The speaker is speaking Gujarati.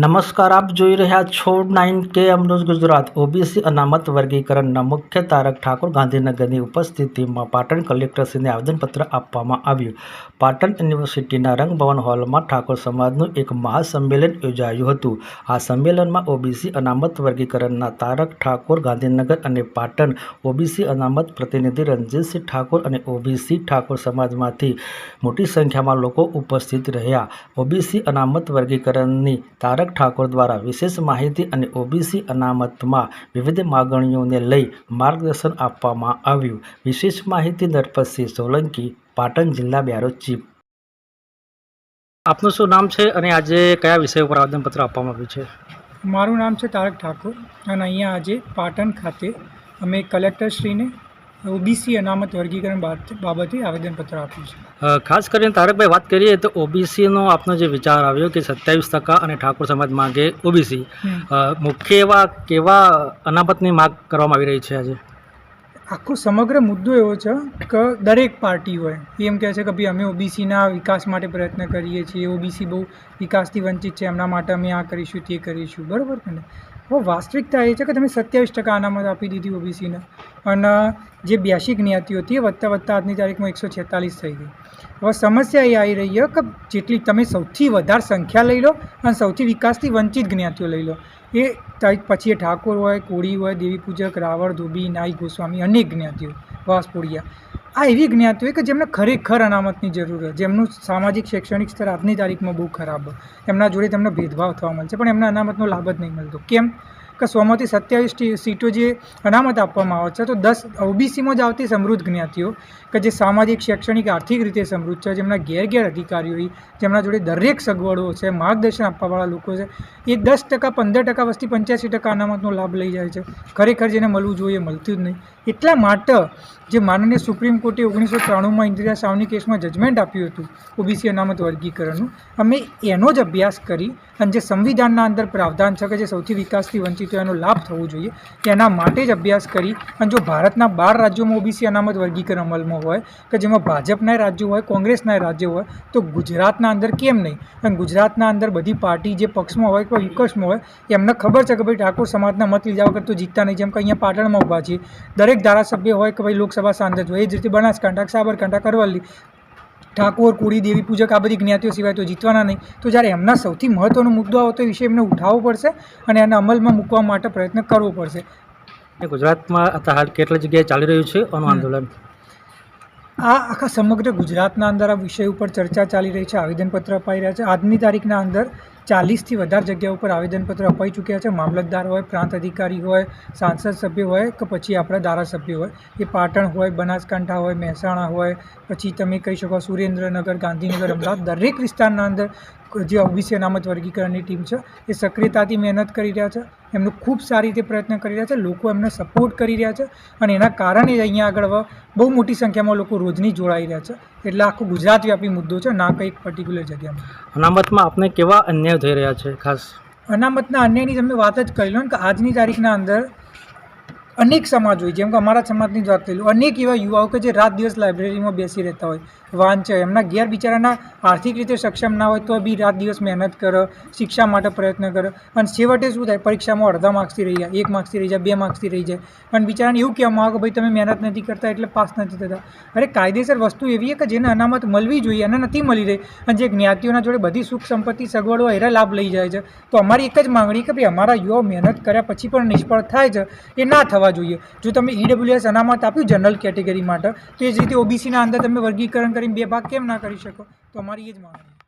નમસ્કાર, આપ જોઈ રહ્યા છો નાઇન કે અમરોજ ગુજરાત. ઓબીસી અનામત વર્ગીકરણના મુખ્ય તારક ઠાકોર ગાંધીનગરની ઉપસ્થિતિમાં પાટણ કલેક્ટરશ્રીને આવેદનપત્ર આપવામાં આવ્યું. પાટણ યુનિવર્સિટીના રંગભવન હોલમાં ઠાકોર સમાજનું એક મહાસંમેલન યોજાયું હતું. આ સંમેલનમાં ઓબીસી અનામત વર્ગીકરણના તારક ઠાકોર ગાંધીનગર અને પાટણ ઓબીસી અનામત પ્રતિનિધિ રણજીતસિંહ ઠાકોર અને ઓબીસી ઠાકોર સમાજમાંથી મોટી સંખ્યામાં લોકો ઉપસ્થિત રહ્યા. ઓબીસી અનામત વર્ગીકરણની તારક ઠાકોર દ્વારા વિશેષ માહિતી અને ઓબીસી અનામતમાં વિવિધ માગણીઓને લઈ માર્ગદર્શન આપવામાં આવ્યું. વિશેષ માહિતી નરપતસિંહ સોલંકી, પાટણ જિલ્લા બ્યારો ચીફ. આપનું શું નામ છે અને આજે કયા વિષય ઉપર આવેદનપત્ર આપવામાં આવ્યું છે? મારું નામ છે તારક ઠાકોર અને અહીંયા આજે પાટણ ખાતે અમે કલેક્ટરશ્રીને ઓબીસી અનામત વર્ગીકરણ બાબત- આવેદનપત્ર આપ્યું છે. ખાસ કરીને તારકભાઈ વાત કરીએ તો ઓબીસીનો આપનો જે વિચાર આવ્યો કે સત્યાવીસ ટકા અને ઠાકોર સમાજ માગે ઓબીસી મુખ્ય એવા કેવા અનામતની માગ કરવામાં આવી રહી છે આજે? આખો સમગ્ર મુદ્દો એવો છે કે દરેક પાર્ટી હોય. એમ કહે છે કે ભાઈ અમે ઓબીસીના વિકાસ માટે પ્રયત્ન કરીએ છીએ. ઓબીસી બહુ વિકાસથી વંચિત છે. એમના માટે અમે આ કરીશું, તે કરીશું. બરાબર ને હવે વાસ્તવિકતા એ છે કે તમે સત્યાવીસ ટકા અનામત આપી દીધી ઓબીસીને. અને જે બ્યાસી જ્ઞાતિઓ હતી એ વધતા વધતા આજની તારીખમાં એકસો છેતાલીસ થઈ ગઈ. હવે સમસ્યા એ આવી રહી છે કે જેટલી તમે સૌથી વધારે સંખ્યા લઈ લો અને સૌથી વિકાસથી વંચિત જ્ઞાતિઓ લઈ લો. એ પછી એ ઠાકોર હોય, કોળી હોય, દેવી પૂજક રાવળ ધોબી, નાઈ, ગોસ્વામી અનેક જ્ઞાતિઓ વાસપોડિયા આ એવી જ્ઞાતિઓ કે જેમને ખરેખર અનામતની જરૂર હોય. જેમનું સામાજિક, શૈક્ષણિક સ્તર આજની તારીખમાં બહુ ખરાબ એમના જોડે તેમને ભેદભાવ થવા મળશે પણ એમને અનામતનો લાભ જ નહીં મળતો. કેમ? કે સોમાંથી સત્યાવીસ સીટો જે અનામત આપવામાં આવે છે, તો દસ ઓબીસીમાં જ આવતી સમૃદ્ધ જ્ઞાતિઓ કે જે સામાજિક, શૈક્ષણિક, આર્થિક રીતે સમૃદ્ધ છે, જેમના ઘેર ઘેર અધિકારીઓ જેમના જોડે દરેક સગવડો છે, માર્ગદર્શન આપવાવાળા લોકો છે, એ દસ ટકા, પંદર ટકા વસ્તી પંચ્યાસી ટકા અનામતનો લાભ લઈ જાય છે. ખરેખર જેને મળવું જોઈએ મળતું જ નહીં. એટલા માટે જે માનનીય સુપ્રીમ કોર્ટે ઓગણીસો ત્રાણુંમાં ઇન્દિરા સાવની કેસમાં જજમેન્ટ આપ્યું હતું, ઓબીસી અનામત વર્ગીકરણનું. અમે એનો જ અભ્યાસ કરી અને જે સંવિધાનના અંદર પ્રાવધાન છે કે જે સૌથી વિકાસથી વંચિત હોય એનો લાભ થવો જોઈએ એના માટે જ અભ્યાસ કરી અને જો ભારતના બાર રાજ્યોમાં ઓબીસી અનામત વર્ગીકરણ અમલમાં હોય, કે જેમાં ભાજપના રાજ્યો હોય, કોંગ્રેસના રાજ્યો હોય, તો ગુજરાતના અંદર કેમ નહીં? અને ગુજરાતના અંદર બધી પાર્ટી જે પક્ષમાં હોય કે વિપક્ષમાં હોય, એમને ખબર છે કે ભાઈ ઠાકોર સમાજના મત લીધા વગર તો જીતતા નહીં, જેમ કે અહીંયા પાટણમાં ઊભા છીએ. દરેક ધારાસભ્ય હોય કે ભાઈ લોકસભા સાંસદ હોય એ જ રીતે બનાસકાંઠા સાબરકાંઠા કરવલ્લી ઠાકોર કુળી દેવી પૂજક આ બધી જ્ઞાતિઓ સિવાય તો જીતવાના નહીં. તો જ્યારે એમના સૌથી મહત્ત્વનો મુદ્દો આવે તો વિશે એમને ઉઠાવવો પડશે અને એને અમલમાં મૂકવા માટે પ્રયત્ન કરવો પડશે. ગુજરાતમાં અત્યારે હાલ કેટલી જગ્યાએ ચાલી રહ્યું છે અનુ આંદોલન? આ આખા સમગ્ર ગુજરાતના અંદર આ વિષય ઉપર ચર્ચા ચાલી રહી છે આવેદનપત્ર અપાઈ રહ્યા છે. આજની તારીખના અંદર ચાલીસથી વધારે જગ્યા ઉપર આવેદનપત્ર અપાઈ ચૂક્યા છે. મામલતદાર હોય, પ્રાંત અધિકારી હોય, સાંસદ સભ્ય હોય કે પછી આપણા ધારાસભ્ય હોય. એ પાટણ હોય, બનાસકાંઠા હોય, મહેસાણા હોય, પછી તમે કહી શકો સુરેન્દ્રનગર, ગાંધીનગર, અમદાવાદ, દરેક વિસ્તારના અંદર જે ઓબીસી અનામત વર્ગીકરણની ટીમ છે એ સક્રિયતાથી મહેનત કરી રહ્યા છે એમનું ખૂબ સારી રીતે પ્રયત્ન કરી રહ્યા છે લોકો એમને સપોર્ટ કરી રહ્યા છે અને એના કારણે જ અહીંયા આગળ બહુ મોટી સંખ્યામાં લોકો રોજની જોડાઈ રહ્યા છે એટલે આખો ગુજરાત વ્યાપી મુદ્દો છે ના કંઈક પર્ટિક્યુલર જગ્યામાં. અનામતમાં આપને કેવા અન્યાય થઈ રહ્યા છે ખાસ? અનામતના અન્યાયની તમે વાત જ કરી લો ને કે આજની તારીખના અંદર અનેક સમાજ હોય, જેમ કે અમારા સમાજની જ વાત કરી અનેક એવા યુવાઓ કે જે રાત દિવસ લાઇબ્રેરીમાં બેસી રહેતા હોય, વાંચે, એમના ઘેર બિચારાના આર્થિક રીતે સક્ષમ ના હોય તો બી રાત દિવસ મહેનત કરે, શિક્ષા માટે પ્રયત્ન કરે અને છેવટે શું થાય, પરીક્ષામાં અડધા માર્ક્સથી રહી જાય, એક માર્ક્સથી રહી જાય, બે માર્ક્સથી રહી જાય અને બિચારાને એવું કહેવામાં આવે કે ભાઈ તમે મહેનત નથી કરતા એટલે પાસ નથી થતા. અરે કાયદેસર વસ્તુ એવી છે કે જેને અનામત મળવી જોઈએ અને નથી મળી રહી અને જે જ્ઞાતિઓના જોડે બધી સુખ સંપત્તિ સગવડો એના લાભ લઈ જાય છે. તો અમારી એક જ માંગણી કે ભાઈ અમારા યુવાઓ મહેનત કર્યા પછી પણ નિષ્ફળ થાય છે, એ ના થવા જોઈએ. જો તમે ઈડબ્લ્યુએસ અનામત આપ્યું જનરલ કેટેગરી માટે, તો એ જ રીતે ઓબીસીના અંદર તમે વર્ગીકરણ કરીને બે ભાગ કેમ ના કરી શકો? તો અમારી એ જ માંગણી